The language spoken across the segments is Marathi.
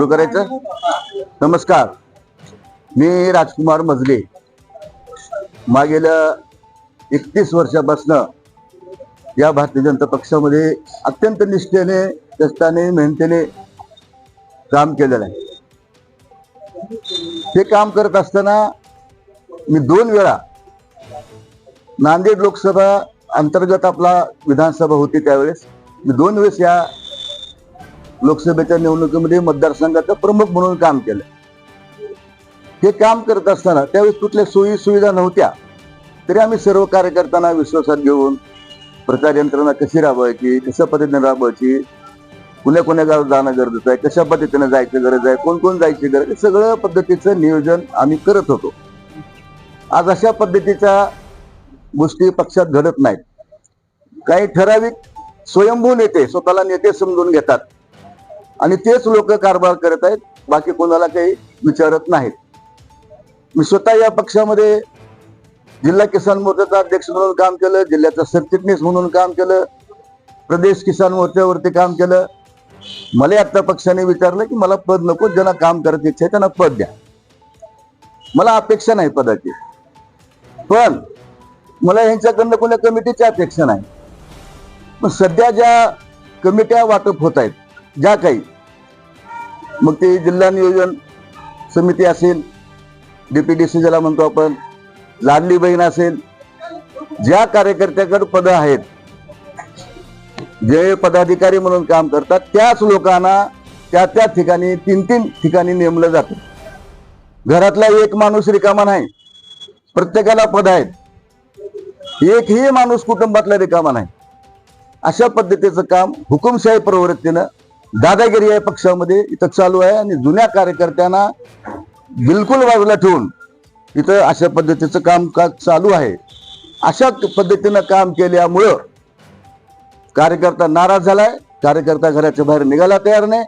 सुरू करायचं? नमस्कार. मी राजकुमार मजले. मागील एकतीस वर्षापासनं या भारतीय जनता पक्षामध्ये अत्यंत निष्ठेने कष्टाने मेहनतीने काम केलेलं आहे. ते काम करत असताना मी दोन वेळा नांदेड लोकसभा अंतर्गत आपला विधानसभा होती त्यावेळेस. मी दोन वेळेस या लोकसभेच्या निवडणुकीमध्ये मतदारसंघाचा प्रमुख म्हणून काम केलं. हे काम करत असताना त्यावेळेस कुठल्या सोयी सुविधा नव्हत्या तरी आम्ही सर्व कार्यकर्त्यांना विश्वासात घेऊन प्रचार यंत्रणा कशी राबवायची कशा पद्धतीने राबवायची कुण्या कुण्या गावात जाणं गरजेचं आहे कशा पद्धतीने जायचं गरज आहे कोण कोण जायची गरज आहे सगळं पद्धतीचं नियोजन आम्ही करत होतो. आज अशा पद्धतीच्या गोष्टी पक्षात घडत नाहीत. काही ठराविक स्वयंभू नेते स्वतःला नेते समजून घेतात. आणि तेच लोक कारभार करत आहेत बाकी कोणाला काही विचारत नाहीत. मी स्वतः या पक्षामध्ये जिल्हा किसान मोर्चाचा अध्यक्ष म्हणून काम केलं जिल्ह्याचा सरचिटणीस म्हणून काम केलं प्रदेश किसान मोर्चावरती काम केलं. मला आता पक्षाने विचारलं की मला पद नको ज्यांना काम करत इच्छा आहे त्यांना पद द्या. मला अपेक्षा नाही पदाची. पण मला यांच्याकडनं कोणत्या कमिटीची अपेक्षा नाही. पण सध्या ज्या कमिट्या वाटप होत आहेत ज्या काही. मग ते जिल्हा नियोजन समिती असेल डीपीडीसी ज्याला म्हणतो आपण लाडली बहीण असेल ज्या कार्यकर्त्याकडे पद आहेत जे पदाधिकारी म्हणून काम करतात त्याच लोकांना त्या त्या ठिकाणी तीन तीन ठिकाणी नेमलं जातं. घरातला एक माणूस रिकामा नाही प्रत्येकाला पद आहेत. एकही माणूस कुटुंबातला रिकामा नाही. अशा पद्धतीचं काम हुकुमशाही प्रवृत्तीनं दादागिरी या पक्षामध्ये इथं चालू आहे आणि जुन्या कार्यकर्त्यांना बिलकुल बाजूला ठेवून इथं अशा पद्धतीचं कामकाज चालू आहे. अशा पद्धतीनं काम केल्यामुळं कार्यकर्ता नाराज झालाय कार्यकर्ता घराच्या बाहेर निघायला तयार नाही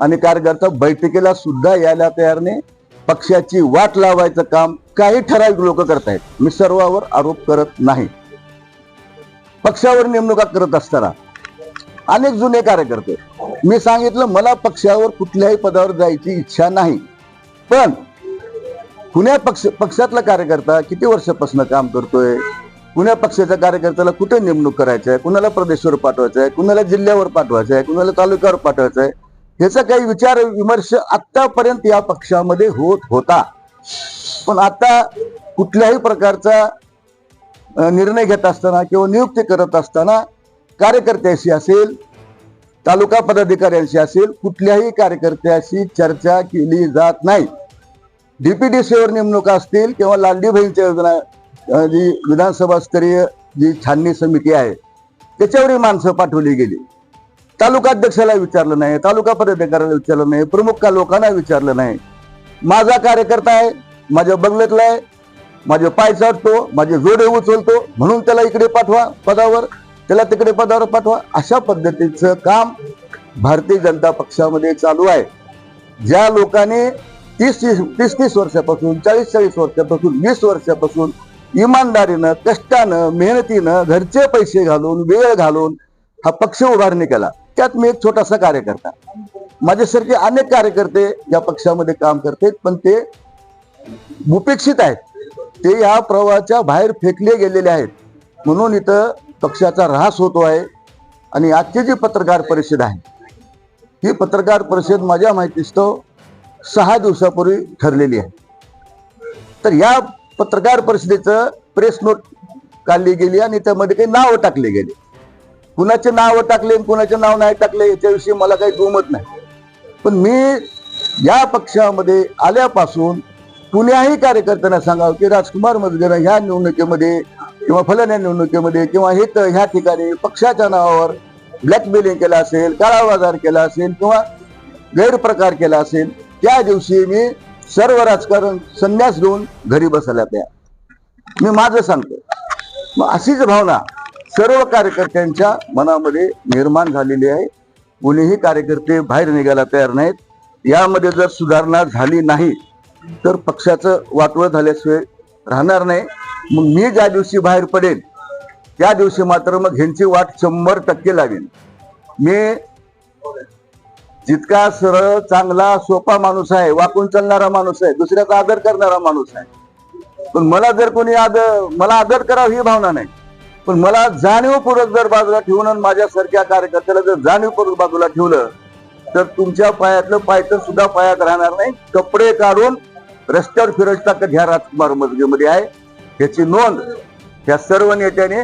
आणि कार्यकर्ता बैठकीला सुद्धा यायला तयार नाही. पक्षाची वाट लावायचं काम काही ठराविक लोक करतायत. मी सर्वावर आरोप करत नाही. पक्षावर नेमणुका करत असताना अनेक जुने कार्यकर्ते मी सांगितलं मला पक्षावर कुठल्याही पदावर जायची इच्छा नाही. पण पुण्या पक्ष पक्षातला कार्यकर्ता किती वर्षापासून काम करतोय? पुण्या पक्षाच्या कार्यकर्त्याला कुठे नेमणूक करायचं आहे कुणाला प्रदेशवर पाठवायचं आहे कुणाला जिल्ह्यावर पाठवायचं आहे कुणाला तालुक्यावर पाठवायचं आहे ह्याचा काही विचार विमर्श आतापर्यंत या पक्षामध्ये होत होता. पण आता कुठल्याही प्रकारचा निर्णय घेत असताना किंवा नियुक्ती करत असताना कार्यकर्त्याशी असेल तालुका पदाधिकाऱ्यांशी असेल कुठल्याही कार्यकर्त्याशी चर्चा केली जात नाही. डीपीडीसीवर नेमणुका असतील किंवा लालडी योजना जी विधानसभा स्तरीय जी छाननी समिती आहे त्याच्यावरही माणसं पाठवली गेली. तालुका अध्यक्षाला विचारलं नाही तालुका पदाधिकाऱ्याला विचारलं नाही प्रमुख का लोकांना विचारलं नाही. माझा कार्यकर्ता आहे माझ्या बंगल्यातला आहे माझे पाय चाटतो माझे जोडे उचलतो म्हणून त्याला इकडे पाठवा पदावर. त्याला तिकडे पदावर पाठवा. अशा पद्धतीचं काम भारतीय जनता पक्षामध्ये चालू आहे. ज्या लोकांनी तीस तीस तीस तीस वर्षापासून चाळीस चाळीस वर्षापासून वीस वर्षापासून इमानदारीनं कष्टानं मेहनतीनं घरचे पैसे घालून वेळ घालून हा पक्ष उभारणी केला. त्यात मी एक छोटासा कार्यकर्ता. माझ्यासारखे अनेक कार्यकर्ते या पक्षामध्ये काम करतात पण ते उपेक्षित आहेत. ते या प्रवाहाच्या बाहेर फेकले गेलेले आहेत. म्हणून इथं पक्षाचा ऱ्हास होतो आहे आणि आजची जी पत्रकार परिषद आहे ही पत्रकार परिषद माझ्या माहितीस्तव सहा दिवसापूर्वी ठरलेली आहे. तर या पत्रकार परिषदेचं प्रेस नोट काढली गेली आणि त्यामध्ये काही नावं टाकली गेली. कुणाचे नावं टाकले आणि कुणाचे नाव नाही टाकले याच्याविषयी मला काही दुमत नाही. पण मी या पक्षामध्ये आल्यापासून कुण्याही कार्यकर्त्यांना सांगावं की राजकुमार मजगेनं ह्या निवडणुकीमध्ये किंवा फलन्या निवडणुकीमध्ये किंवा हे ह्या ठिकाणी पक्षाच्या नावावर ब्लॅकमेलिंग केला असेल काळा बाजार केला असेल किंवा गैरप्रकार केला असेल त्या दिवशी मी सर्व राजकारण संन्यास घेऊन घरी बसायला तयार मी माझं सांगतो. मग अशीच भावना सर्व कार्यकर्त्यांच्या मनामध्ये निर्माण झालेली आहे. कोणीही कार्यकर्ते बाहेर निघायला तयार नाहीत. यामध्ये जर सुधारणा झाली नाही तर पक्षाचं वाटवं झाल्याशिवाय राहणार नाही. मग मी ज्या दिवशी बाहेर पडेल त्या दिवशी मात्र मग ह्यांची वाट शंभर टक्के लागेल. मी जितका सरळ चांगला सोपा माणूस आहे वाकून चालणारा माणूस आहे दुसऱ्याचा आदर करणारा माणूस आहे. पण मला जर कोणी आदर मला आदर करावा ही भावना नाही. पण मला जाणीवपूर्वक जर बाजूला ठेवून आणि माझ्यासारख्या कार्यकर्त्याला जर जाणीवपूर्वक बाजूला ठेवलं तर तुमच्या पायातलं पायतर सुद्धा पायात राहणार नाही. कपडे काढून रस्त्यावर फिरत घ्या ह्या राजकुमार मजगेमध्ये आहे. ह्याची नोंद ह्या सर्व नेत्याने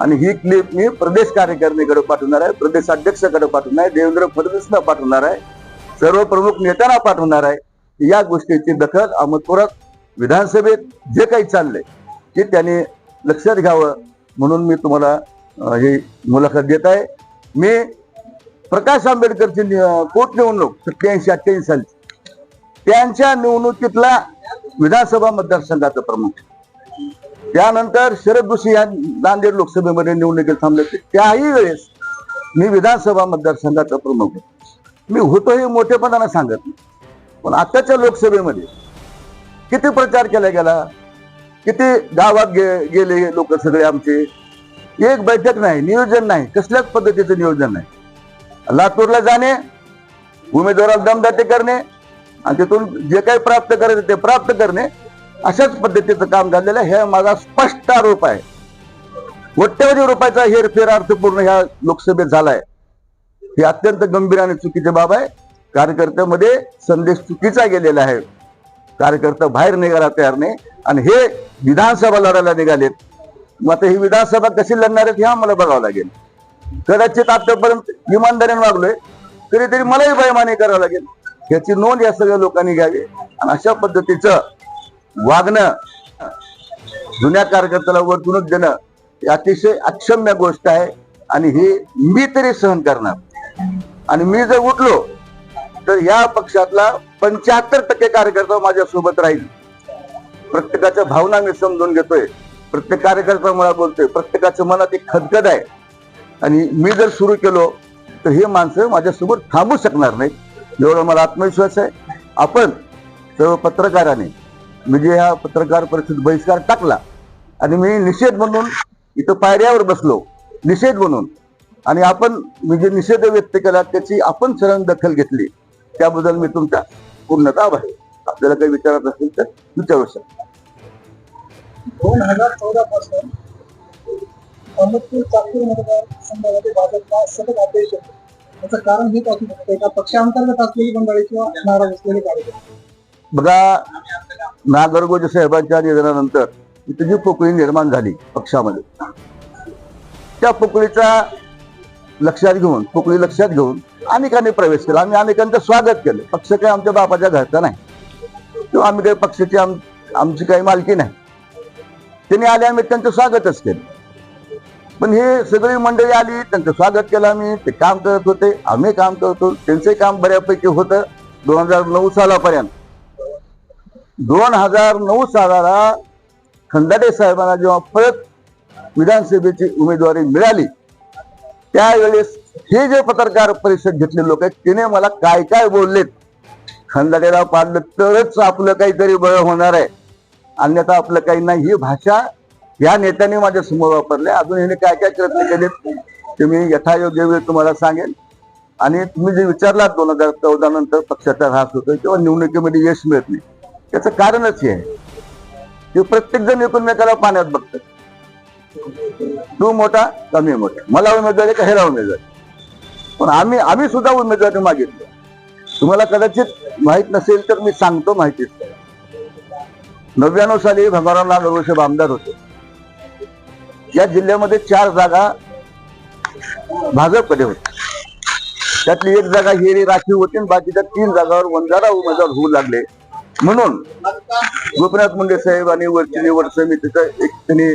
आणि ही क्लिप मी प्रदेश कार्यकारिणीकडे पाठवणार आहे प्रदेश अध्यक्षाकडे पाठवणार आहे देवेंद्र फडणवीसला पाठवणार आहे सर्व प्रमुख नेत्यांना पाठवणार आहे. या गोष्टीची दखल अहमदपुरात विधानसभेत जे काही चाललंय ते त्यांनी लक्षात घ्यावं म्हणून मी तुम्हाला ही मुलाखत देत आहे. मी प्रकाश आंबेडकरची नि- पोटनिवडणूक सत्याऐंशी अठ्ठ्याऐंशी साली त्यांच्या निवडणुकीतला विधानसभा मतदारसंघाचा प्रमुख. त्यानंतर शरद जोशी या नांदेड लोकसभेमध्ये निवडणुकीत थांबले होते. त्याही वेळेस मी विधानसभा मतदारसंघाचा प्रमुख होतो. मी होतो हे मोठेपणाने सांगत नाही. पण आताच्या लोकसभेमध्ये किती प्रचार केला गेला? किती गावात गे गेले लोक सगळे आमचे? एक बैठक नाही नियोजन नाही कसल्याच पद्धतीचं नियोजन नाही. लातूरला जाणे उमेदवाराला दमदाटे करणे आणि तिथून जे काही प्राप्त करायचं ते प्राप्त करणे अशाच पद्धतीचं काम झालेलं आहे. हे माझा स्पष्ट आरोप आहे. कोट्यवधी रुपयाचा हेरफेर अर्थपूर्ण ह्या लोकसभेत झालाय. ही अत्यंत गंभीर आणि चुकीची बाब आहे. कार्यकर्त्यामध्ये संदेश चुकीचा गेलेला आहे. कार्यकर्ता बाहेर निघाला तयार नाही. आणि हे विधानसभा लढायला निघालेत. मग आता ही विधानसभा कशी लढणार आहेत हे आम्हाला बघावं लागेल. कदाचित आतापर्यंत इमानदारीने वागलोय तरी तरी मलाही बैमानी करावं लागेल. याची नोंद या सगळ्या लोकांनी घ्यावी. आणि अशा पद्धतीचं वागणं जुन्या कार्यकर्त्याला वर्तणूक देणं ही अतिशय अक्षम्य गोष्ट आहे आणि ही मी तरी सहन करणार. आणि मी जर उठलो तर या पक्षातला पंच्याहत्तर टक्के कार्यकर्ता माझ्या सोबत राहील. प्रत्येकाच्या भावना मी समजून घेतोय. प्रत्येक कार्यकर्ता मला बोलतोय. प्रत्येकाच्या मनात एक खदखद आहे. आणि मी जर सुरू केलो तर हे माणसं माझ्यासोबत थांबू शकणार नाही एवढा मला आत्मविश्वास आहे. आपण सर्व पत्रकाराने मी जे ह्या पत्रकार परिषद बहिष्कार टाकला. आणि मी निषेध म्हणून इथं पायऱ्यावर बसलो. निषेध म्हणून. आणि आपण मी जे निषेध व्यक्त केला त्याची आपण सरण दखल घेतली. त्याबद्दल मी तुमचा पूर्णतः आभारी आहे. आपल्याला काही विचारत असेल तर विचारू शकता. दोन हजार चौदा पासून अहमदपूर चाकूर मतदार संघामध्ये भाजपला सतत अपयश येतो त्याचं कारण हेच असू शकतं एका पक्षांतर्गत असलेली मंडळी किंवा नाराज असलेले कार्यकर्ते. बघा नागरगोजे साहेबांच्या निधनानंतर तिथे जी पोकळी निर्माण झाली पक्षामध्ये. त्या पोकळीचा लक्षात घेऊन पोकळी लक्षात घेऊन अनेकांनी प्रवेश केला. आम्ही अनेकांचं स्वागत केलं. पक्ष काही आमच्या बापाच्या घरचा नाही. किंवा आम्ही काही पक्षाची आम आमची काही मालकी नाही. त्यांनी आले आम्ही त्यांचं स्वागतच केलं. पण हे सगळी मंडळी आली त्यांचं स्वागत केलं आम्ही. ते काम करत होते. आम्ही काम करतो त्यांचंही काम बऱ्यापैकी होतं. दोन हजार नऊ सालापर्यंत. दोन हजार नऊ सालाला खंदाटे साहेबांना जेव्हा परत विधानसभेची उमेदवारी मिळाली त्यावेळेस हे जे पत्रकार परिषद घेतले लोक आहेत तिने मला काय काय बोललेत? खंदाटेला पाडलं तरच आपलं काहीतरी बळ होणार आहे. अन्यथा आपलं काही नाही. ही भाषा या नेत्याने माझ्यासमोर वापरल्या अजून ह्याने काय काय प्रयत्न केलेत ते मी यथायोग्य वेळ तुम्हाला सांगेन. आणि तुम्ही जे विचारलात दोन हजार चौदा नंतर पक्षाचा ऱ्हास होतोय किंवा निवडणुकीमध्ये यश मिळत नाही. त्याचं कारणच हे. की प्रत्येक जण एकमेकाला पाण्यात बघतात. तू मोठा कमी मोठा. मला उमेदवारी का ह्याला उमेदवारी पण आम्ही आम्ही सुद्धा उमेदवारी मागितलं. तुम्हाला कदाचित माहीत नसेल तर मी सांगतो माहितीच. नव्याण्णव साली भगवानराव नागरगोसाहेब आमदार होते. या जिल्ह्यामध्ये चार जागा भाजपकडे होत्या. त्यातली एक जागा हिरी राखीव होती आणि बाकीच्या तीन जागावर वंजारा उमेदवार होऊ लागले. म्हणून गोपीनाथ मुंडे साहेब आणि वरची निवड समितीचा एक त्यांनी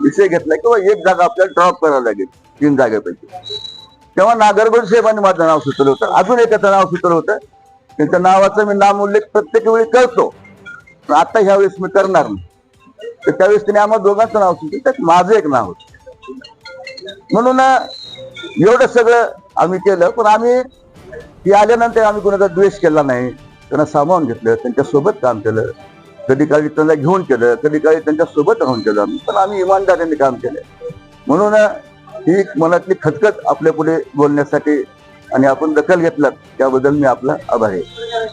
विषय घेतला किंवा एक जागा आपल्याला ड्रॉप करायला लागेल तीन जागेपैकी. तेव्हा नागरगोड साहेबांनी माझं नाव सुचवलं होतं. अजून एकाचं नाव सुचवलं होतं. त्यांच्या नावाचा मी नाम उल्लेख प्रत्येक वेळी करतो. पण आता ह्यावेळेस मी करणार नाही. तर त्यावेळेस त्यांनी आम्हाला दोघांचं नाव सुचलं त्यात माझं एक नाव होतं. म्हणून एवढं सगळं आम्ही केलं. पण आम्ही ती आल्यानंतर आम्ही कोणाचा द्वेष केला नाही. त्यांना सामावून घेतलं त्यांच्यासोबत काम केलं. कधी काळी त्यांना घेऊन केलं कधी काळी त्यांच्यासोबत राहून केलं. आम्ही पण आम्ही इमानदारीने काम केलं. म्हणून ही मनातली खतखत आपल्या पुढे बोलण्यासाठी आणि आपण दखल घेतलात त्याबद्दल मी आपला आभारी आहे.